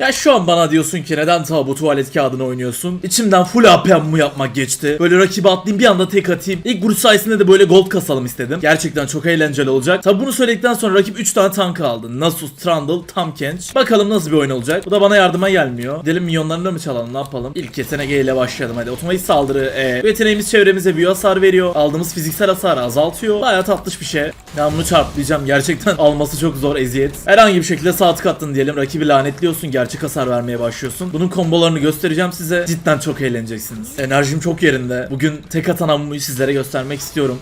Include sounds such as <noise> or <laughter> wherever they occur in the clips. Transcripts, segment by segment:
Ya şu an bana diyorsun ki neden ta bu tuvalet kağıdını oynuyorsun? İçimden full AP mu yapmak geçti. Böyle rakibe atlayayım bir anda tek atayım. İlk vuruş sayesinde de böyle gold kasalım istedim. Gerçekten çok eğlenceli olacak. Tabi bunu söyledikten sonra rakip 3 tane tank aldı. Nasus, Trundle, Tam Kench. Bakalım nasıl bir oyun olacak. Bu da bana yardıma gelmiyor. Gidelim minyonlarını da mı çalalım ne yapalım? İlk yetenek E ile başlayalım hadi. Otomatik saldırı E. Yeteneğimiz çevremize büyü hasar veriyor. Aldığımız fiziksel hasarı azaltıyor. Bayağı tatlış bir şey. Ben bunu çarplayacağım. Gerçekten <laughs> alması çok zor eziyet. Herhangi bir şekilde sağ tık attın diyelim. Rakibi lanetliyorsun. Gerçek hasar vermeye başlıyorsun. Bunun kombolarını göstereceğim size. Cidden çok eğleneceksiniz. Enerjim çok yerinde. Bugün tek atan ammuyu sizlere göstermek istiyorum.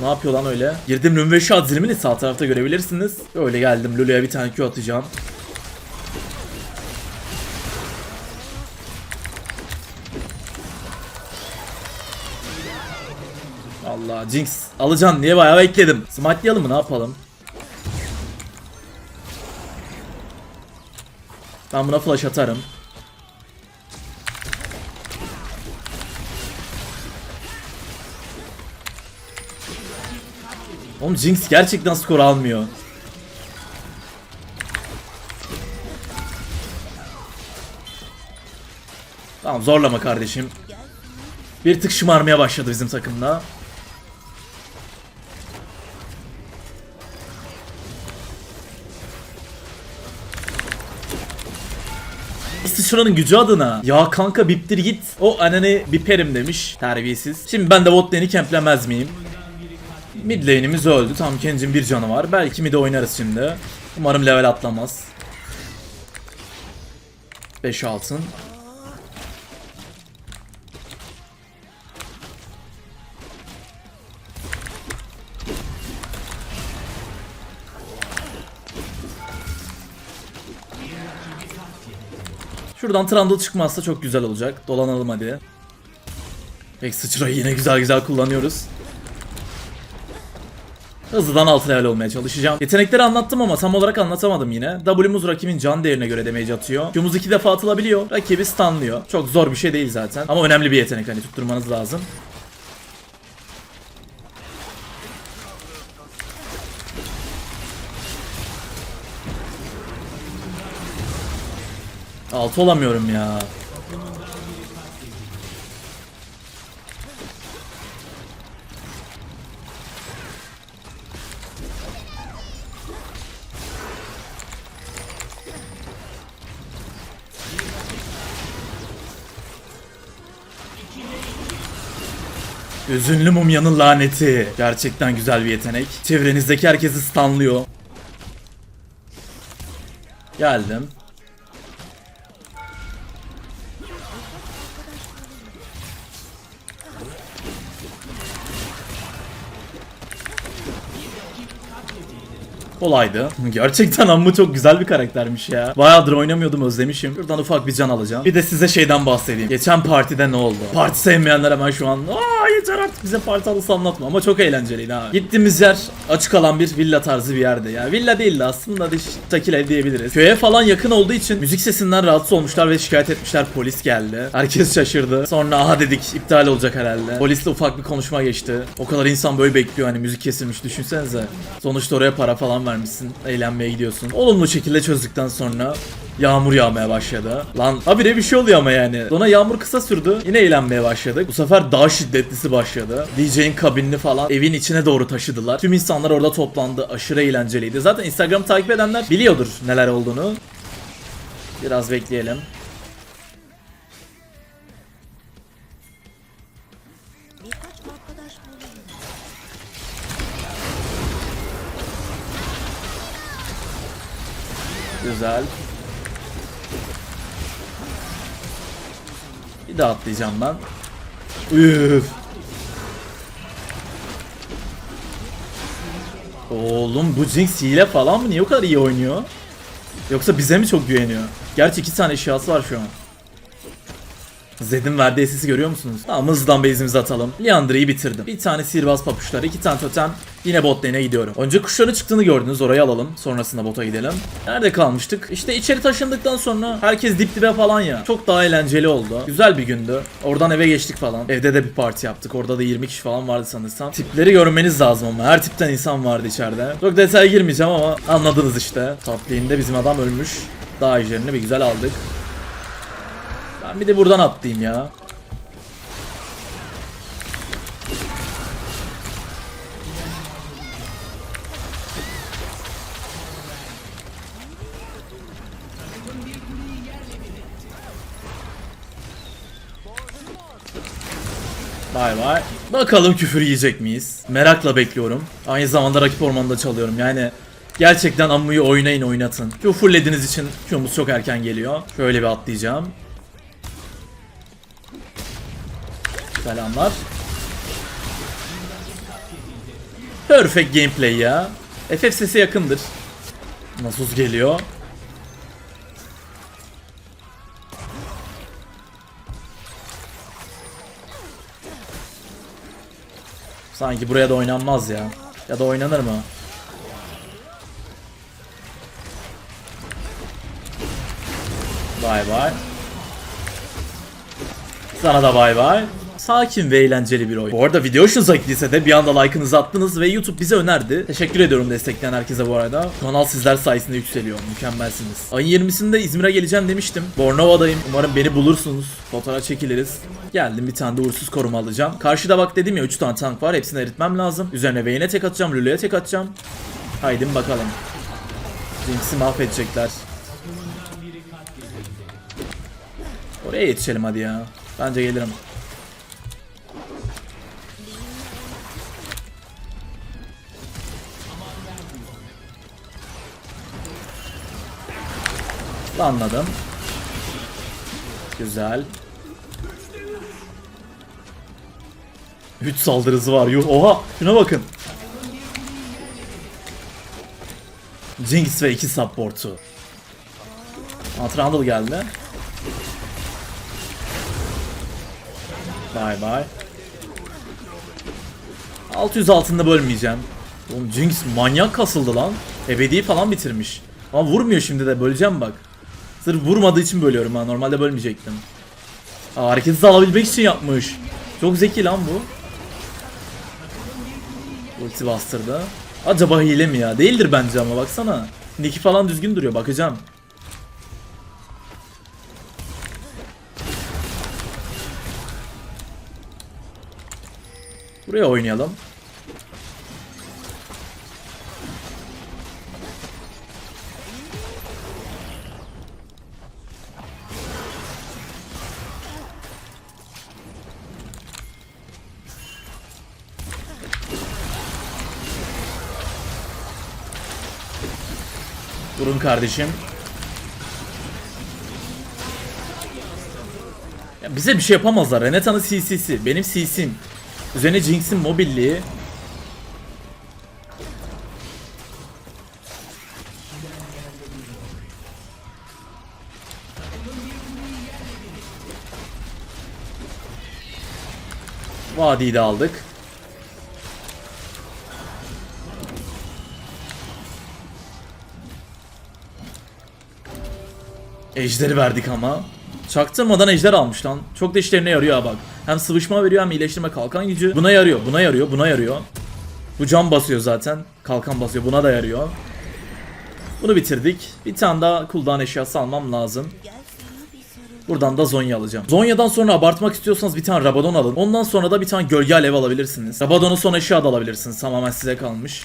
Ne yapıyor lan öyle? Girdim Lüm ve Şad zilimini sağ tarafta görebilirsiniz. Böyle geldim Lulu'ya bir tane Q atacağım. Allah Jinx alacaksın diye bayağı bekledim. Smite'layalım mı ne yapalım? Ben buna flash atarım. Oğlum Jinx gerçekten skor almıyor. Tamam zorlama kardeşim. Bir tık şımarmaya başladı bizim takımda. Sıçranın gücü adına. Ya kanka biptir git. O ananı biperim demiş. Terbiyesiz. Şimdi ben de bot lane'i kemplemez miyim? Mid lane'imiz öldü. Tam Kenjin bir canı var. Belki mid oynarız şimdi. Umarım level atlamaz. 5 altın. Şuradan Trundle çıkmazsa çok güzel olacak. Dolanalım hadi. Peki sıçrayı yine güzel güzel kullanıyoruz. Hızlıdan alt level olmaya çalışacağım. Yetenekleri anlattım ama tam olarak anlatamadım yine. W'muz rakibin can değerine göre damage atıyor. Q'muz iki defa atılabiliyor. Rakibi stunlıyor. Çok zor bir şey değil zaten. Ama önemli bir yetenek hani tutturmanız lazım. Altı olamıyorum ya. Üzünlü mumyanın laneti. Gerçekten güzel bir yetenek. Çevrenizdeki herkesi stunlıyor. Geldim. Kolaydı. Gerçekten amma çok güzel bir karaktermiş ya. Bayağıdır oynamıyordum özlemişim. Şuradan ufak bir can alacağım. Bir de size şeyden bahsedeyim. Geçen partide ne oldu? Parti sevmeyenler hemen şu an aa yeter artık bize parti anısı anlatma ama çok eğlenceliydi ha. Gittiğimiz yer açık alan bir villa tarzı bir yerde ya. Villa değildi aslında da takil ev diyebiliriz. Köye falan yakın olduğu için müzik sesinden rahatsız olmuşlar ve şikayet etmişler. Polis geldi. Herkes şaşırdı. Sonra aha dedik iptal olacak herhalde. Polisle ufak bir konuşma geçti. O kadar insan böyle bekliyor hani müzik kesilmiş düşünsenize. Sonuçta oraya para falan vermişsin. Eğlenmeye gidiyorsun. Olumlu şekilde çözdükten sonra Yağmur yağmaya başladı. Lan habire bir şey oluyor ama yani. Sonra yağmur kısa sürdü. Yine eğlenmeye başladık. Bu sefer daha şiddetlisi başladı. DJ'in kabinini falan evin içine doğru taşıdılar. Tüm insanlar orada toplandı. Aşırı eğlenceliydi. Zaten Instagram takip edenler biliyordur neler olduğunu. Biraz bekleyelim. Güzel. Bir daha atlayacağım ben. Üf. Oğlum bu Jinx hile falan mı? Niye o kadar iyi oynuyor? Yoksa bize mi çok güveniyor? Gerçi iki tane eşyası var şu an. Zed'in verdiği sesi görüyor musunuz? Tamam hızlıdan base'imizi atalım. Liandra'yı bitirdim. Bir tane sihirbaz papuçlar, iki tane totem. Yine bot lane'e gidiyorum. Önce kuşların çıktığını gördünüz. Orayı alalım. Sonrasında bota gidelim. Nerede kalmıştık? İşte içeri taşındıktan sonra herkes dip dibe falan ya. Çok daha eğlenceli oldu. Güzel bir gündü. Oradan eve geçtik falan. Evde de bir parti yaptık. Orada da 20 kişi falan vardı sanırsam. Tipleri görmeniz lazım ama. Her tipten insan vardı içeride. Çok detaya girmeyeceğim ama anladınız işte. Lane'de bizim adam ölmüş. Daha ejderini bir güzel aldık. Ben bir de buradan atlayayım ya. Bay bay. Bakalım küfür yiyecek miyiz? Merakla bekliyorum. Aynı zamanda rakip ormanda çalıyorum. Yani gerçekten Ammu'yu oynayın oynatın. Q fulllediğiniz için Q'muz çok erken geliyor. Şöyle bir atlayacağım. Selamlar. Perfect gameplay ya. FF sesi yakındır. Nasus geliyor. Sanki buraya da oynanmaz ya. Ya da oynanır mı? Bay bay. Sana da bay bay. Sakin ve eğlenceli bir oyun. Bu arada video hoşunuza gittiyse de bir anda like'ınızı attınız ve YouTube bize önerdi. Teşekkür ediyorum destekleyen herkese bu arada. Kanal sizler sayesinde yükseliyor. Mükemmelsiniz. Ayın 20'sinde İzmir'e geleceğim demiştim. Bornova'dayım. Umarım beni bulursunuz. Fotoğraf çekiliriz. Geldim bir tane de uğursuz koruma alacağım. Karşıda bak dedim ya 3 tane tank var. Hepsini eritmem lazım. Üzerine Vayne'e tek atacağım. Lulu'ya tek atacağım. Haydi bakalım. Jinx'i mahvedecekler. Oraya yetişelim hadi ya. Bence gelirim. Anladım. Güzel. 3 saldırısı var. Yuh. Oha. Şuna bakın. Jinx ve 2 support'u. Atrandal geldi. Bay bay. 600 altında bölmeyeceğim. Oğlum Jinx manyak kasıldı lan. Ebedi falan bitirmiş. Ama vurmuyor şimdi de böleceğim bak. Sırf vurmadığı için bölüyorum ha. Normalde bölmeyecektim. Aa, hareketsiz alabilmek için yapmış. Çok zeki lan bu. Ulti bastırdı. Acaba hile mi ya? Değildir bence ama baksana. Nick'i falan düzgün duruyor. Bakacağım. Buraya oynayalım. Durun kardeşim. Ya bize bir şey yapamazlar. Renata'nın CC'si. Benim CC'm. Üzerine Jinx'in mobilliği. Vadiyi de aldık. Ejderi verdik ama. Çaktırmadan ejder almış lan. Çok da işlerine yarıyor ha bak. Hem sıvışma veriyor hem iyileştirme kalkan gücü. Buna yarıyor, buna yarıyor, buna yarıyor. Bu cam basıyor zaten. Kalkan basıyor, buna da yarıyor. Bunu bitirdik. Bir tane daha cooldown eşyası almam lazım. Buradan da Zonya alacağım. Zonya'dan sonra abartmak istiyorsanız bir tane Rabadon alın. Ondan sonra da bir tane Gölge Alev alabilirsiniz. Rabadon'un son eşya da alabilirsiniz. Tamamen size kalmış.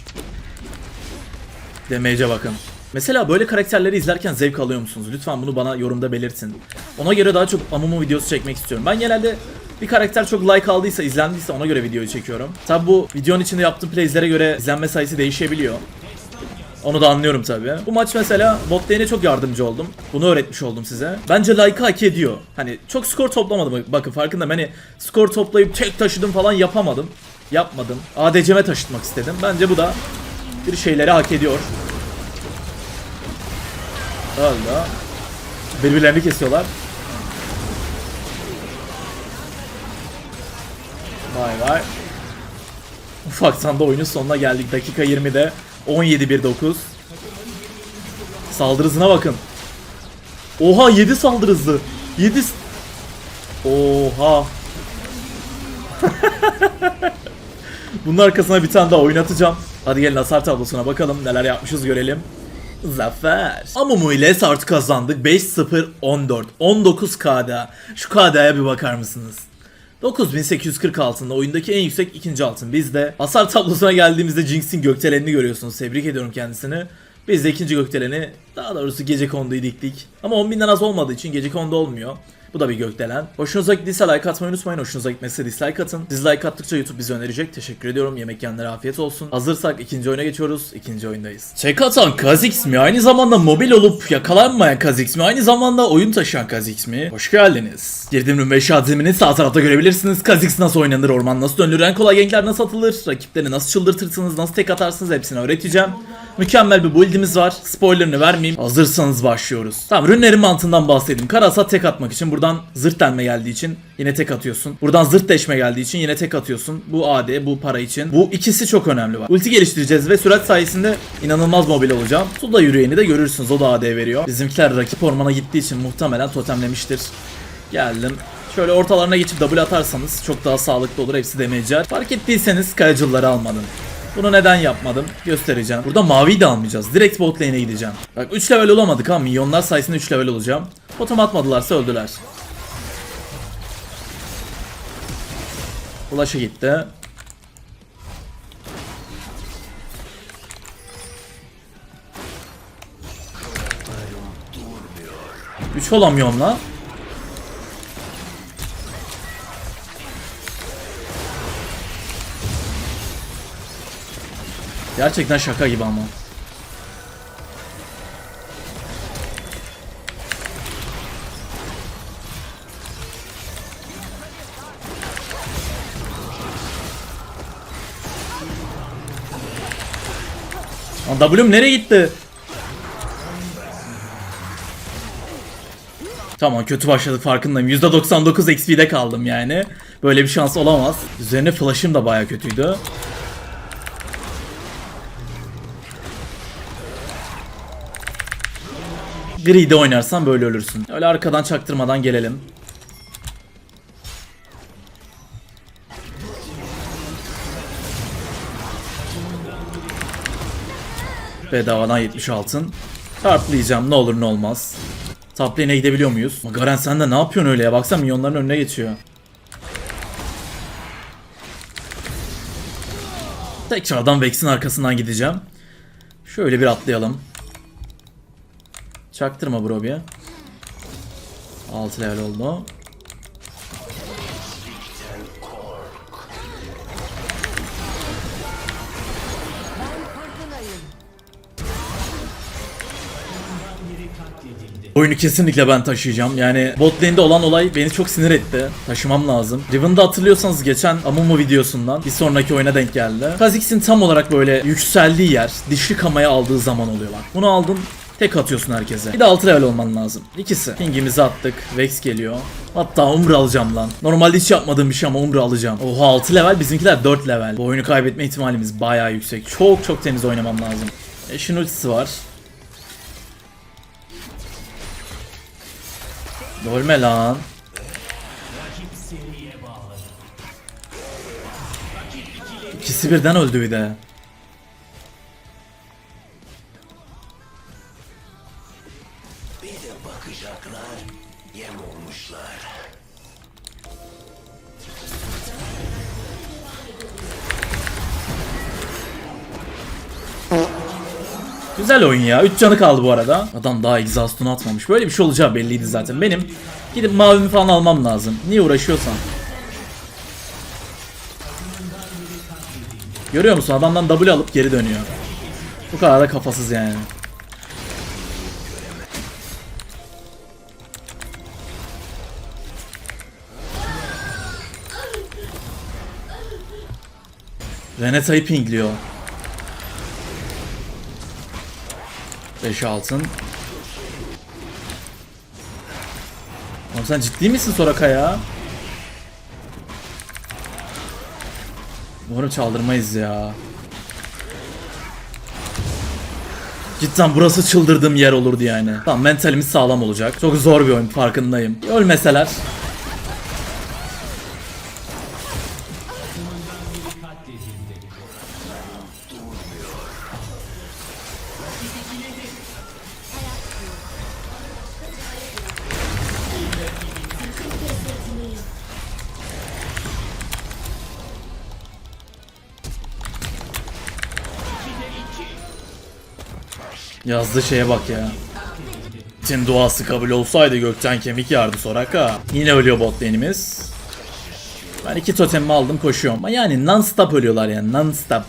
Damage'e bakın. Mesela böyle karakterleri izlerken zevk alıyor musunuz? Lütfen bunu bana yorumda belirtin. Ona göre daha çok Amumu videosu çekmek istiyorum. Ben genelde bir karakter çok like aldıysa, izlendiyse ona göre videoyu çekiyorum. Tabi bu videonun içinde yaptığım plays'lere göre izlenme sayısı değişebiliyor. Onu da anlıyorum tabii. Bu maç mesela bot lane'e çok yardımcı oldum. Bunu öğretmiş oldum size. Bence like hak ediyor. Hani çok skor toplamadım. Bakın farkındayım. Hani skor toplayıp tek taşıdım falan yapamadım. Yapmadım. ADC'me taşıtmak istedim. Bence bu da bir şeyleri hak ediyor. Öyle. Birbirlerini kesiyorlar. Vay vay. Ufaktan da oyunun sonuna geldik. Dakika 20'de 17-1-9. Saldırı hızına bakın. Oha 7 saldırı hızı. 7 s- Oha. <laughs> Bunun arkasına bir tane daha oynatacağım. Hadi gelin hasar tablosuna bakalım neler yapmışız görelim. Zafer. Amumu ile Sart'ı kazandık. 5-0-14. 19 KD. Şu KD'ye bir bakar mısınız? 9840 altında oyundaki en yüksek ikinci altın bizde. Hasar tablosuna geldiğimizde Jinx'in gökdelenini görüyorsunuz. Tebrik ediyorum kendisini. Biz de ikinci gökdeleni daha doğrusu gece konduyu diktik. Ama 10.000'den az olmadığı için gece kondu olmuyor. Bu da bir gökdelen. Hoşunuza gittiyse like atmayı unutmayın. Hoşunuza gitmezse dislike atın. Dislike attıkça YouTube bizi önerecek. Teşekkür ediyorum. Yemek yiyenlere afiyet olsun. Hazırsak ikinci oyuna geçiyoruz. İkinci oyundayız. Çek atan Kazix mi? Aynı zamanda mobil olup yakalanmayan Kazix mi? Aynı zamanda oyun taşıyan Kazix mi? Hoş geldiniz. Girdiğim ve şadimini sağ tarafta görebilirsiniz. Kazix nasıl oynanır, orman nasıl dönülür, en kolay gankler nasıl atılır, rakipleri nasıl çıldırtırsınız, nasıl tek atarsınız hepsini öğreteceğim. Mükemmel bir build'imiz var. Spoilerını vermeyeyim. Hazırsanız başlıyoruz. Tamam rünlerin mantığından bahsedeyim. Karasa tek atmak için buradan zırt denme geldiği için yine tek atıyorsun. Buradan zırt deşme geldiği için yine tek atıyorsun. Bu AD, bu para için. Bu ikisi çok önemli var. Ulti geliştireceğiz ve sürat sayesinde inanılmaz mobil olacağım. Suda yürüyeni de görürsünüz. O da AD veriyor. Bizimkiler rakip ormana gittiği için muhtemelen totemlemiştir. Geldim. Şöyle ortalarına geçip double atarsanız çok daha sağlıklı olur. Hepsi damage'ler. Fark ettiyseniz kayacılları almadım. Bunu neden yapmadım? Göstereceğim. Burada maviyi de almayacağız. Direkt bot lane'e gideceğim. Bak 3 level olamadık ama milyonlar sayesinde 3 level olacağım. Totem atmadılarsa öldüler. Ulaş'a gitti. Üç olamıyorum la. Gerçekten şaka gibi ama. W'm nereye gitti? Tamam kötü başladık farkındayım. %99 XP'de kaldım yani. Böyle bir şans olamaz. Üzerine flash'ım da baya kötüydü. Gri'de oynarsan böyle ölürsün. Öyle arkadan çaktırmadan gelelim. Bedavadan 70 altın. Çarplayacağım ne olur ne olmaz. Top lane'e gidebiliyor muyuz? Ama Garen sen de ne yapıyorsun öyle ya? Baksana milyonların önüne geçiyor. Tekrardan Vex'in arkasından gideceğim. Şöyle bir atlayalım. Çaktırma bro bir. 6 level oldu. Oyunu kesinlikle ben taşıyacağım. Yani bot lane'de olan olay beni çok sinir etti. Taşımam lazım. Riven'da hatırlıyorsanız geçen Amumu videosundan bir sonraki oyuna denk geldi. Kha'Zix'in tam olarak böyle yükseldiği yer, dişli kamaya aldığı zaman oluyor bak. Bunu aldın, Tek atıyorsun herkese. Bir de 6 level olman lazım. İkisi. Pingimizi attık. Vex geliyor. Hatta Umbra alacağım lan. Normalde hiç yapmadığım bir şey ama Umbra alacağım. Oha 6 level bizimkiler 4 level. Bu oyunu kaybetme ihtimalimiz bayağı yüksek. Çok çok temiz oynamam lazım. Eşin ultisi var. Ölme lan. İkisi birden öldü bir de. Güzel oyun ya. 3 canı kaldı bu arada. Adam daha exhaust'unu atmamış. Böyle bir şey olacağı belliydi zaten. Benim gidip mavimi falan almam lazım. Niye uğraşıyorsan. Görüyor musun? Adamdan W alıp geri dönüyor. Bu kadar da kafasız yani. Renata'yı pingliyor. 5 altın. Oğlum sen ciddi misin Soraka ya? Umarım çaldırmayız ya. Cidden burası çıldırdığım yer olurdu yani. Tamam mentalimiz sağlam olacak. Çok zor bir oyun farkındayım. Ölmeseler. Yazdığı şeye bak ya. Tin duası kabul olsaydı gökten kemik yağardı Soraka. Yine ölüyor bot lane'imiz. Ben iki totemimi aldım koşuyorum. Ama yani non stop ölüyorlar yani non stop.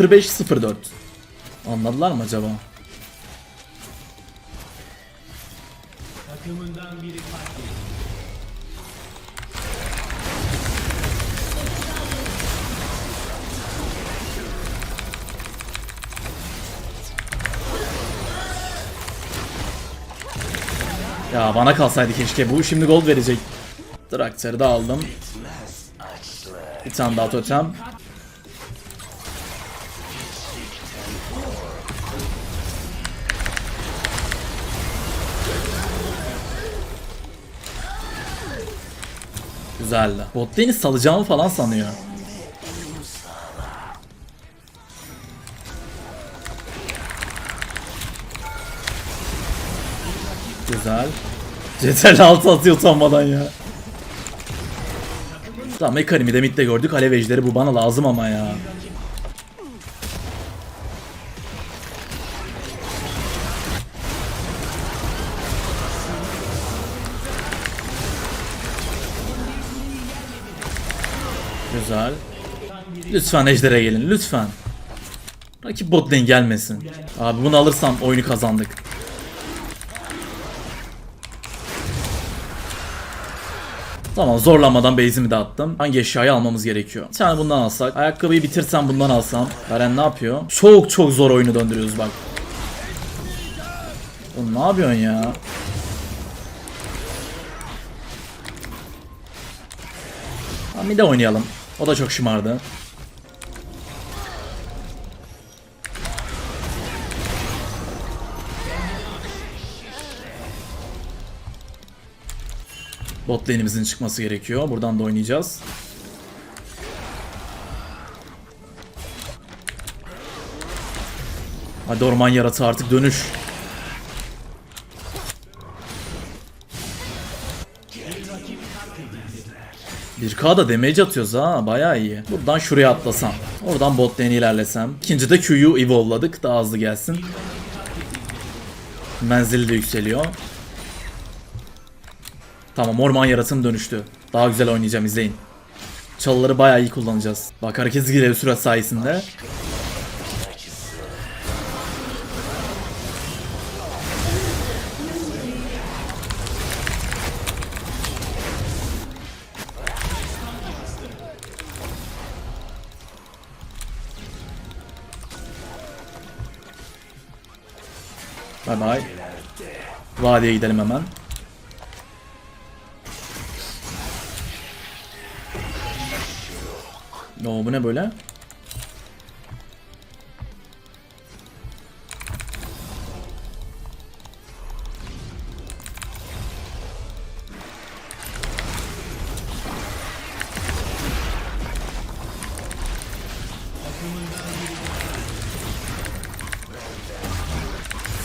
0504. Anladılar mı acaba? Ya bana kalsaydı keşke. Bu şimdi gold verecek. Traktörü de aldım. Bir tane daha totem. Güzeldi. Bot lane'i salacağımı falan sanıyor. Güzel. Cetel altı atıyor utanmadan ya. Tamam Ekarimi de midde gördük. Alev ejderi bu bana lazım ama ya. Güzel. Lütfen ejdere gelin lütfen. Rakip bot lane gelmesin. Abi bunu alırsam oyunu kazandık. Tamam zorlamadan base'imi de attım. Hangi eşyayı almamız gerekiyor? Bir tane bundan alsak. Ayakkabıyı bitirsem bundan alsam. Garen ne yapıyor? Çok çok zor oyunu döndürüyoruz bak. Oğlum ne yapıyorsun ya? Bir de oynayalım. O da çok şımardı. Bot lane'imizin çıkması gerekiyor. Buradan da oynayacağız. Hadi orman yaratığı artık dönüş. Bir k da damage atıyoruz ha bayağı iyi. Buradan şuraya atlasam. Oradan bot lane ilerlesem. İkinci de Q'yu evolve'ladık daha hızlı gelsin. Menzili de yükseliyor. Tamam orman yaratım dönüştü. Daha güzel oynayacağım izleyin. Çalıları bayağı iyi kullanacağız. Bak hareket hızı sürat sayesinde. Bye bye. Vadiye gidelim hemen. Oo bu ne böyle?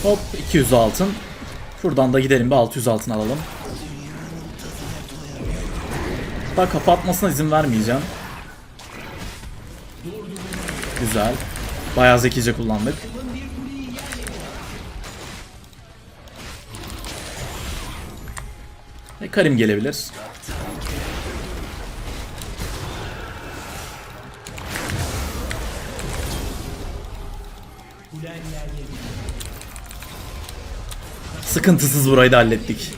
Hop 200 altın. Şuradan da gidelim bir 600 altın alalım. Daha kapatmasına izin vermeyeceğim. Güzel. Bayağı zekice kullandık. E, Karim gelebilir. Sıkıntısız burayı da hallettik.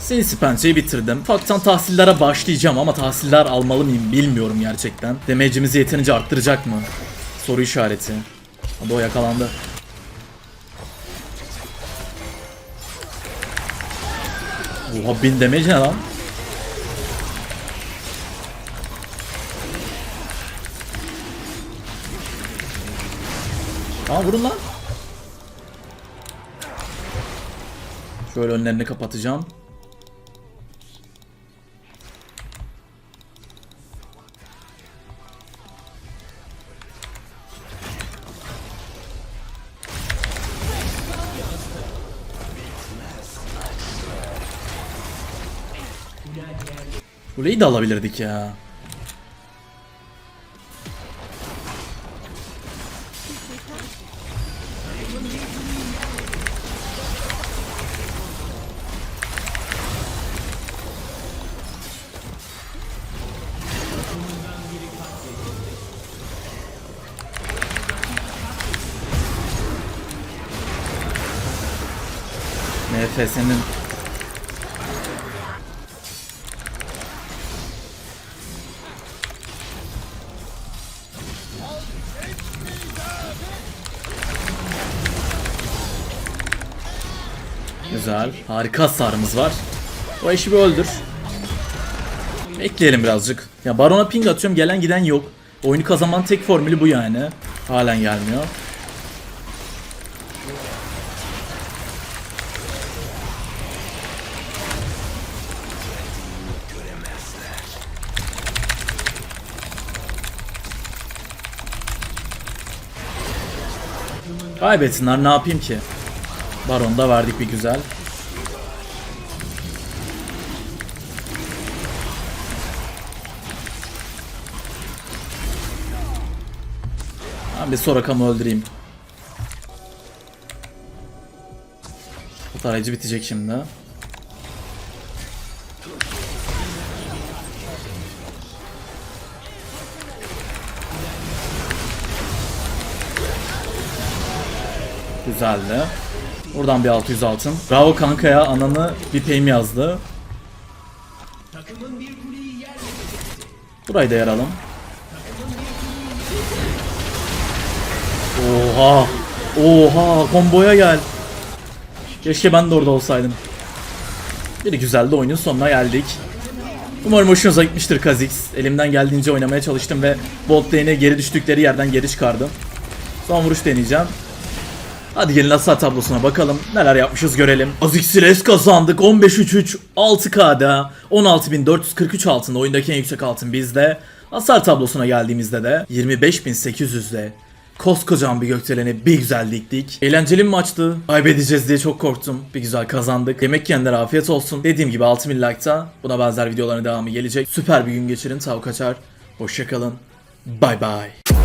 Seni Spencer'ı bitirdim. Ufaktan tahsillere başlayacağım ama tahsiller almalı mıyım bilmiyorum gerçekten. Damage'imizi yeterince arttıracak mı? Soru işareti. Hadi o yakalandı. Oha 1000 damage ne lan? Aa vurun lan. Şöyle önlerini kapatacağım. Kuleyi de alabilirdik ya. Nefesinin Harika hasarımız var. O eşi bir öldür. Bekleyelim birazcık. Ya Baron'a ping atıyorum gelen giden yok. Oyunu kazanmanın tek formülü bu yani. Halen gelmiyor. Kaybetsinler ne yapayım ki? Baron da verdik bir güzel. Bir Sorakam'ı öldüreyim. Bu tarayıcı bitecek şimdi. Güzeldi. Buradan bir 600 altın. Bravo kanka ananı bir payım yazdı. Burayı da yaralım. Oha. Oha komboya gel. Keşke ben de orada olsaydım. Bir güzel de oyunun sonuna geldik. Umarım hoşunuza gitmiştir Kha'Zix. Elimden geldiğince oynamaya çalıştım ve bot lane'e geri düştükleri yerden geri çıkardım. Son vuruş deneyeceğim. Hadi gelin hasar tablosuna bakalım. Neler yapmışız görelim. Azixires kazandık. 15-3-3 6K'da. 16.443 altında. Oyundaki en yüksek altın bizde. Hasar tablosuna geldiğimizde de 25.800'de. Koskocaman bir gökdeleni bir güzel diktik. Eğlenceli bir maçtı. Kaybedeceğiz diye çok korktum. Bir güzel kazandık. Yemek yiyenlere afiyet olsun. Dediğim gibi 6000 like'ta buna benzer videoların devamı gelecek. Süper bir gün geçirin. Tav kaçar. Hoşçakalın. Bye bye.